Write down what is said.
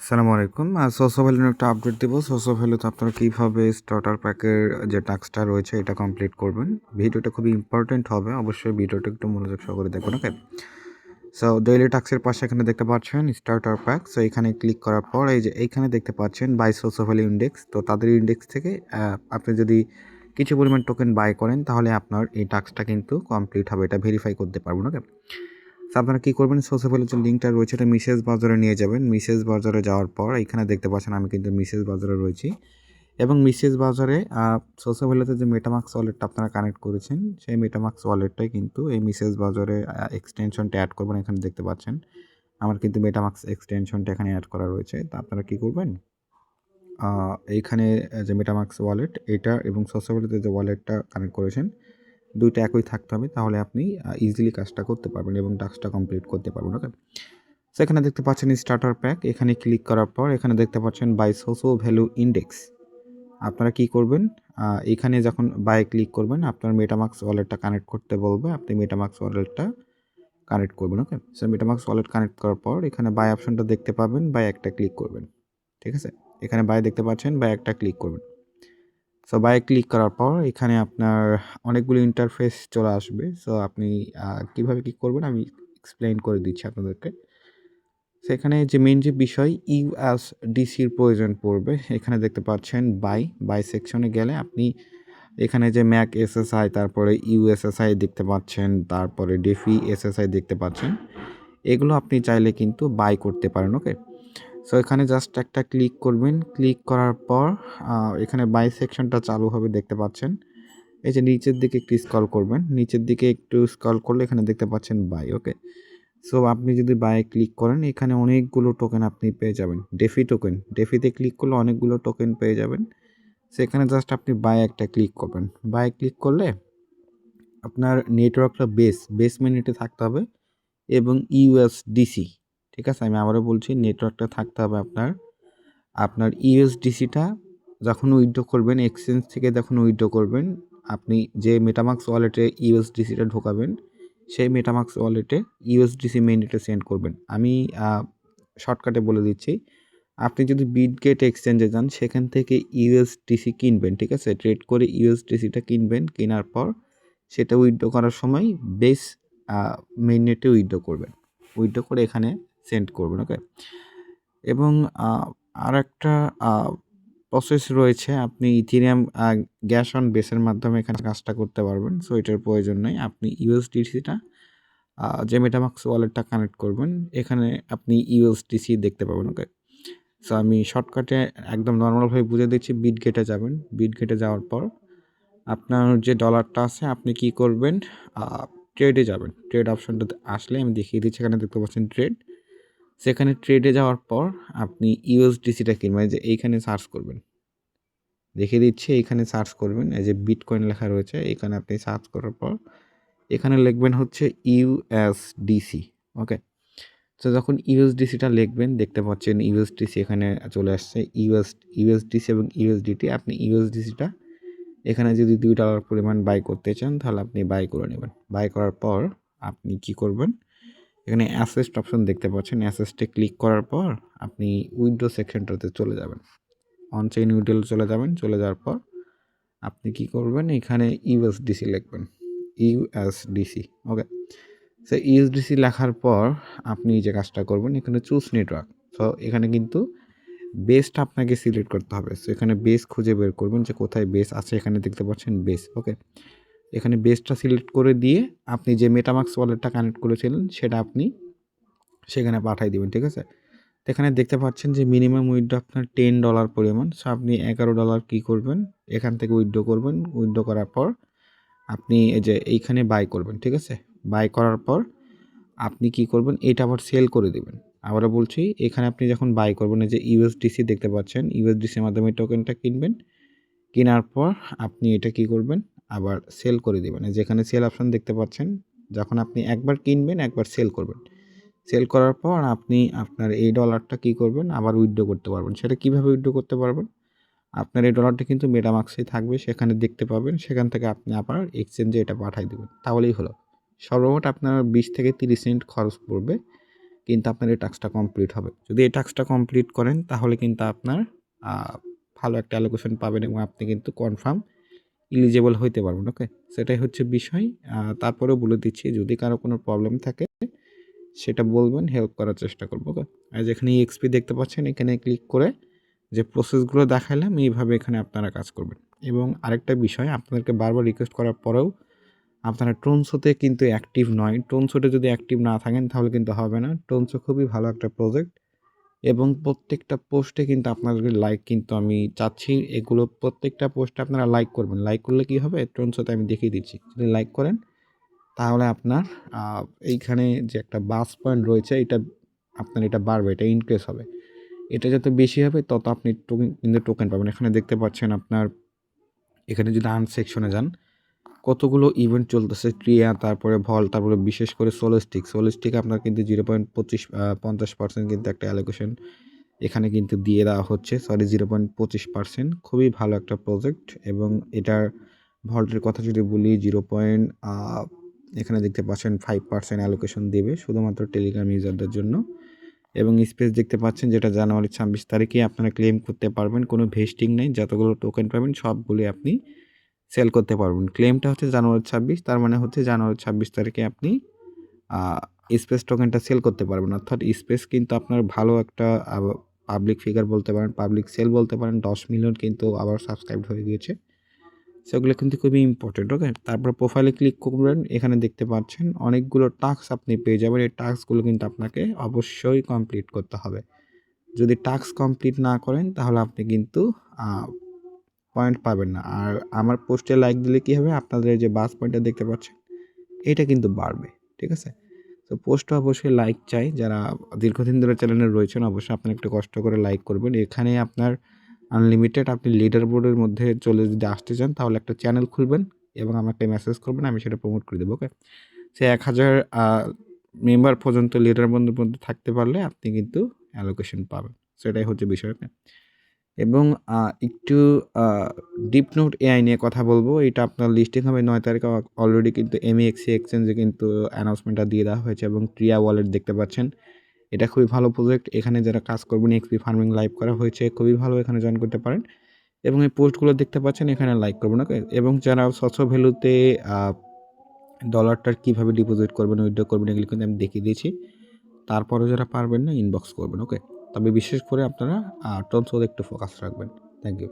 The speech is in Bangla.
আসসালামু আলাইকুম। সোসো ভ্যালু একটা আপডেট দেবো। সোসো ভ্যালুতে আপনারা কীভাবে স্টার্টার প্যাকের যে টাস্কটা রয়েছে, এটা কমপ্লিট করবেন। ভিডিওটা খুবই ইম্পর্টেন্ট হবে। অবশ্যই ভিডিওটা একটু মনোযোগ সহকারে দেখুন ওকে সো ডেইলি টাস্কের পাশে এখানে দেখতে পাচ্ছেন স্টার্টার প্যাক সো এখানে ক্লিক করার পর এই যে এইখানে দেখতে পাচ্ছেন বাই সোসো ভ্যালু ইন্ডেক্স তো তাদের ইন্ডেক্স থেকে আপনি যদি কিছু পরিমাণ টোকেন বাই করেন, তাহলে আপনার এই টাস্কটা কিন্তু কমপ্লিট হবে। এটা ভেরিফাই করতে পারবেন ওকে তো আপনারা কী করবেন? সোসাইফেলের যে লিঙ্কটা রয়েছে, এটা মিসেস বাজারে নিয়ে যাবেন। মিসেস বাজারে যাওয়ার পর এখানে দেখতে পাচ্ছেন আমি কিন্তু মিসেস বাজারে রয়েছি। এবং মিসেস বাজারে সোসাইফেলেতে যে মেটামাক্স ওয়ালেটটা আপনারা কানেক্ট করেছেন, সেই মেটামাক্স ওয়ালেটটাই কিন্তু এই মিসেস বাজারে এক্সটেনশনটা অ্যাড করবেন, এখানে দেখতে পাচ্ছেন। আমার কিন্তু মেটামাক্স এক্সটেনশনটা এখানে অ্যাড করা রয়েছে। তা আপনারা কী করবেন? এইখানে যে মেটামাক্স ওয়ালেট এটা এবং সোসাইফেলেতে যে ওয়ালেটটা কানেক্ট করেছেন দুইটা একই থাকতে হবে, তাহলে আপনি ইজিলি কাজটা করতে পারবেন এবং টাস্কটা কমপ্লিট করতে পারবেন ওকে সো এখানে দেখতে পাচ্ছেন স্টার্টার প্যাক এখানে ক্লিক করার পর এখানে দেখতে পাচ্ছেন বাই সোসো ভ্যালু ইন্ডেক্স আপনারা কি করবেন এখানে যখন বাই ক্লিক করবেন, আপনার মেটামাক্স ওয়ালেটটা কানেক্ট করতে বলবে, আপনি মেটামাক্স ওয়ালেটটা কানেক্ট করবেন okay so MetaMask wallet connect করার পর এখানে বাই অপশনটা দেখতে পাবেন বাই একটা ক্লিক করবেন, ঠিক আছে? এখানে বাই দেখতে পাচ্ছেন বাই একটা ক্লিক করবেন। সো বাই ক্লিক করার পর এখানে আপনার অনেকগুলো ইন্টারফেস চলে আসবে। সো আপনি কীভাবে কি করবেন আমি এক্সপ্লেইন করে দিচ্ছি আপনাদেরকে। সেখানে যে মেন যে বিষয় ইউএস ডিসির প্রয়োজন পড়বে, এখানে দেখতে পাচ্ছেন বাই বাই সেকশনে গেলে আপনি এখানে যে ম্যাক এসএসআই তারপরে ইউএসএসআই দেখতে পাচ্ছেন, তারপরে ডেফি এসএসআই দেখতে পাচ্ছেন, এগুলো আপনি চাইলে কিন্তু বাই করতে পারেন ওকে সো এখানে জাস্ট একটা ক্লিক করবেন। ক্লিক করার পর এখানে বাই সেকশনটা চালু হবে, দেখতে পাচ্ছেন। এই যে নিচের দিকে একটু স্কল করবেন। নিচের দিকে একটু স্কল করলে এখানে দেখতে পাচ্ছেন বাই ওকে সো আপনি যদি বাই ক্লিক করেন, এখানে অনেকগুলো টোকেন আপনি পেয়ে যাবেন। ডেফি টোকেন ডেফিতে ক্লিক করলে অনেকগুলো টোকেন পেয়ে যাবেন। সেখানে জাস্ট আপনি বাই একটা ক্লিক করবেন। বাই ক্লিক করলে আপনার নেটওয়ার্কটা বেস বেস মিনিটে থাকতে হবে এবং ইউএসডিসি ঠিক আছে, আমি আবারও বলছি নেটওয়ার্কটা থাকতে হবে আপনার। আপনার ইউএসডিসিটা যখন উইথড্র করবেন এক্সচেঞ্জ থেকে যখন উইথড্র করবেন, আপনি যে মেটামাক্স ওয়ালেটে ইউএসডিসিটা ঢোকাবেন, সেই মেটামাক্স ওয়ালেটে ইউএসডিসি মেইনটা সেন্ড করবেন। আমি শর্টকাটে বলে দিচ্ছি, আপনি যদি বিটগেট এক্সচেঞ্জে যান, সেখান থেকে ইউএসডিসি কিনবেন, ঠিক আছে? ট্রেড করে ইউএসডিসিটা কিনবেন, কেনার পর সেটা উইথড্র করার সময় বেস মেইন নেটে উইথড্র করবেন। উইথড্র করে এখানে সেন্ড করবেন, ওকে? এবং আর একটা প্রসেস রয়েছে, আপনি ইথিরিয়াম গ্যাস অন বেসের মাধ্যমে এখানে কাজটা করতে পারবেন সো এটার প্রয়োজন নেই। আপনি ইউএসডিসিটা যে মেটামাক্স ওয়ালেটটা কানেক্ট করবেন, এখানে আপনি ইউএসডিসি দেখতে পাবেন, ওকে? সো আমি শর্টকাটে একদম নর্মালভাবে বুঝে দিচ্ছি বিট গেটে যাবেন। বিট গেটে যাওয়ার পর আপনার যে ডলারটা আছে, আপনি কি করবেন? ট্রেডে যাবেন। ট্রেড অপশনটাতে আসলে আমি দেখিয়ে দিচ্ছি, এখানে দেখতে পাচ্ছেন ট্রেড সেখানে ট্রেডে যাওয়ার পর আপনি ইউএসডিসিটা কিনবেন যে এইখানে সার্চ করবেন। দেখিয়ে দিচ্ছি, এইখানে সার্চ করবেন, এই যে বিটকয়েন লেখা রয়েছে এখানে আপনি সার্চ করার পর এখানে লিখবেন হচ্ছে ইউএসডিসি ওকে তো যখন ইউএসডিসিটা লিখবেন, দেখতে পাচ্ছেন ইউএসডিসি এখানে চলে আসছে ইউএস ইউএসডিসি এবং ইউএসডিটি আপনি ইউএসডিসিটা এখানে যদি দুই ডলার পরিমাণ বাই করতে চান, তাহলে আপনি বাই করে নেবেন। বাই করার পর আপনি কি করবেন? এখানে অ্যাসেস্ট অপশন দেখতে পাচ্ছেন। অ্যাসেস্টে ক্লিক করার পর আপনি উইন্ডো সেকশনটাতে চলে যাবেন। অনচেইন উইডোল চলে যাবেন। চলে যাওয়ার পর আপনি কি করবেন? এখানে ইউএসডিসি লিখবেন। ইউএসডিসি ওকে সো ইউএসডিসি লেখার পর আপনি যে কাজটা করবেন, এখানে চুজ নেটওয়ার্ক সো এখানে কিন্তু বেসটা আপনাকে সিলেক্ট করতে হবে। সো এখানে বেস খুঁজে বের করবেন যে কোথায় বেস আছে। এখানে দেখতে পাচ্ছেন বেস ওকে এখানে বেসটা সিলেক্ট করে দিয়ে আপনি যে মেটামাক্স ওয়ালেটটা কানেক্ট করেছিলেন, সেটা আপনি সেখানে পাঠিয়ে দিবেন, ঠিক আছে? এখানে দেখতে পাচ্ছেন যে মিনিমাম উইথড্র আপনার টেন ডলার পরিমাণ। সো আপনি এগারো ডলার কী করবেন? এখান থেকে উইথড্র করবেন। উইথড্র করার পর আপনি এই যে এইখানে বাই করবেন, ঠিক আছে? বাই করার পর আপনি কি করবেন? এটা আবার সেল করে দিবেন। আবারও বলছি, এখানে আপনি যখন বাই করবেন, এই যে ইউএসডিসি দেখতে পাচ্ছেন ইউএসডিসির মাধ্যমে টোকেনটা কিনবেন। কেনার পর আপনি এটা কি করবেন? আবার সেল করে দেবেন। যেখানে সেল অপশন দেখতে পাচ্ছেন, যখন আপনি একবার কিনবেন, একবার সেল করবেন। সেল করার পর আপনি আপনার এই ডলারটা কি করবেন? আবার উইথড্র করতে পারবেন। সেটা কীভাবে উইথড্র করতে পারবেন? আপনার এই ডলারটা কিন্তু মেটামাক্সেই থাকবে, সেখানে দেখতে পাবেন, সেখান থেকে আপনি আবার এক্সচেঞ্জে এটা পাঠিয়ে দেবেন। তাহলেই হলো। সর্বমোট আপনার বিশ থেকে তিরিশ মিনিট খরচ পড়বে, কিন্তু আপনার এই টাস্কটা কমপ্লিট হবে। যদি এই টাস্কটা কমপ্লিট করেন, তাহলে কিন্তু আপনার ভালো একটা অ্যালোকেশন পাবেন এবং আপনি কিন্তু কনফার্ম ইলিজেবল হইতে পারবেন ওকে সেটাই হচ্ছে বিষয়। তারপরেও বলে দিচ্ছি, যদি কারও কোনো প্রবলেম থাকে, সেটা বলবেন হেল্প করার চেষ্টা করব ওকে আর যেখানে এক্সপি দেখতে পাচ্ছেন, এখানে ক্লিক করে যে প্রসেসগুলো দেখালাম এইভাবে এখানে আপনারা কাজ করবেন। এবং আরেকটা বিষয়, আপনাদেরকে বারবার রিকোয়েস্ট করার পরেও আপনারা টোনসোতে কিন্তু অ্যাক্টিভ নয়। টোনসোতে যদি অ্যাক্টিভ না থাকেন, তাহলে কিন্তু হবে না। টোনসো খুবই ভালো একটা প্রজেক্ট এবং প্রত্যেকটা পোস্টে কিন্তু আপনাদের লাইক কিন্তু আমি চাচ্ছি। এগুলো প্রত্যেকটা পোস্টে আপনারা লাইক করবেন। লাইক করলে কি হবে? টোনসোতে আমি দেখিয়ে দিচ্ছি। যদি লাইক করেন, তাহলে আপনার এইখানে যে একটা বাস পয়েন্ট রয়েছে, এটা আপনার এটা বাড়বে, এটা ইনক্রিজ হবে। এটা যত বেশি হবে, তত আপনি টোকেন কিন্তু টোকেন পাবেন। এখানে দেখতে পাচ্ছেন আপনার, এখানে যদি আর্ন সেকশনে যান কতগুলো ইভেন্ট চলতেছে, ক্রিয়া, তারপরে ভল তারপরে বিশেষ করে সোলোস্টিক সোলোস্টিক আপনার কিন্তু জিরো পয়েন্ট পঁচিশ পঞ্চাশ পার্সেন্ট কিন্তু একটা অ্যালোকেশন এখানে কিন্তু দিয়ে দেওয়া হচ্ছে। সরি জিরো পয়েন্ট পঁচিশ পার্সেন্ট খুবই ভালো একটা প্রজেক্ট এবং এটার ভল্টের কথা যদি বলি জিরো পয়েন্ট এখানে দেখতে পাচ্ছেন ফাইভ পার্সেন্ট অ্যালোকেশন দেবে শুধুমাত্র টেলিগ্রাম ইউজারদের জন্য। এবং স্পেস দেখতে পাচ্ছেন যেটা জানুয়ারি ছাব্বিশ তারিখে আপনারা ক্লেম করতে পারবেন, কোনো ভেস্টিং নেই, যতগুলো টোকেন পাবেন সবগুলি আপনি সেল করতে পারবেন। ক্লেমটা হচ্ছে জানুয়ারি ছাব্বিশ, তার মানে হচ্ছে জানুয়ারি ছাব্বিশ তারিখে আপনি স্পেস টোকেনটা সেল করতে পারবেন। অর্থাৎ স্পেস কিন্তু আপনার ভালো একটা পাবলিক ফিগার বলতে পারেন পাবলিক সেল বলতে পারেন, দশ মিলিয়ন কিন্তু আবার সাবস্ক্রাইব হয়ে গিয়েছে। সেগুলো কিন্তু খুবই ইম্পর্টেন্ট ওকে তারপর প্রোফাইলে ক্লিক করবেন, এখানে দেখতে পাচ্ছেন অনেকগুলো টাস্ক আপনি পেয়ে যাবেন। এই টাস্কগুলো কিন্তু আপনাকে অবশ্যই কমপ্লিট করতে হবে। যদি টাস্ক কমপ্লিট না করেন, তাহলে আপনি কিন্তু পয়েন্ট পাবেন না। আর আমার পোস্টে লাইক দিলে কী হবে? আপনাদের যে বাস পয়েন্টটা দেখতে পাচ্ছেন, এটা কিন্তু বাড়বে, ঠিক আছে? তো পোস্টে অবশ্যই লাইক চাই। যারা দীর্ঘদিন ধরে চ্যানেলে রয়েছেন, অবশ্যই আপনি একটু কষ্ট করে লাইক করবেন। এখানে আপনার আনলিমিটেড আপনি লিডার বোর্ডের মধ্যে চলে যদি আসতে চান, তাহলে একটা চ্যানেল খুলবেন এবং আমাকে মেসেজ করবেন, আমি সেটা প্রমোট করে দেবো ওকে সে এক হাজার মেম্বার পর্যন্ত লিডার বোর্ডের মধ্যে থাকতে পারলে আপনি কিন্তু অ্যালোকেশন পাবেন। সেটাই হচ্ছে বিষয়? এবং একটু ডিপ নোট এআই নিয়ে কথা বলব। এটা আপনার লিস্টিং হবে নয় তারিখে। অলরেডি কিন্তু এমএক্সি এক্সচেঞ্জে কিন্তু অ্যানাউন্সমেন্টটা দিয়ে দেওয়া হয়েছে এবং ক্রিয়া ওয়ালেট দেখতে পাচ্ছেন। এটা খুবই ভালো প্রজেক্ট এখানে যারা কাজ করবেন এক্সপি ফার্মিং লাইভ করা হয়েছে, খুবই ভালো এখানে জয়েন করতে পারেন। এবং এই পোস্টগুলো দেখতে পাচ্ছেন, এখানে লাইক করবেন ওকে এবং যারা স্বচ্ছ ভ্যালুতে ডলারটার কীভাবে ডিপোজিট করবেন উইথড্র করবেন, এগুলো কিন্তু আমি দেখিয়ে দিয়েছি। তারপরে যারা পারবেন না ইনবক্স করবেন ওকে তবে বিশেষ করে আপনারা টনসোল একটু ফোকাস রাখবেন। Thank you